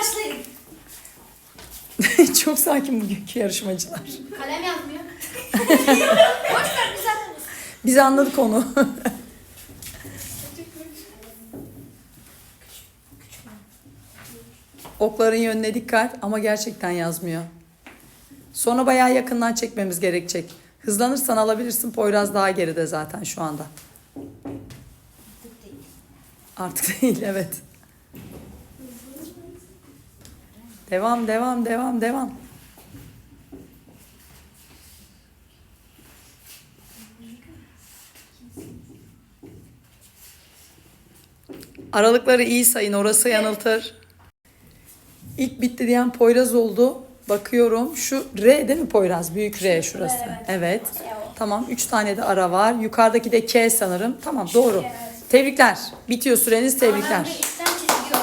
Başlayın. Çok sakin bugünkü yarışmacılar. Kalem yazmıyor. Boş ver güzel. Biz anladık onu. Okların yönüne dikkat ama gerçekten yazmıyor. Sonra bayağı yakından çekmemiz gerekecek. Hızlanırsan alabilirsin. Poyraz daha geride zaten şu anda. Artık değil evet. Devam devam devam devam. Aralıkları iyi sayın orası yanıltır. İlk bitti diyen Poyraz oldu. Bakıyorum şu R değil mi Poyraz? Büyük R şurası. Evet. Evet. O. Tamam 3 tane de ara var. Yukarıdaki de K sanırım. Tamam doğru. Tebrikler. Bitiyor süreniz tebrikler.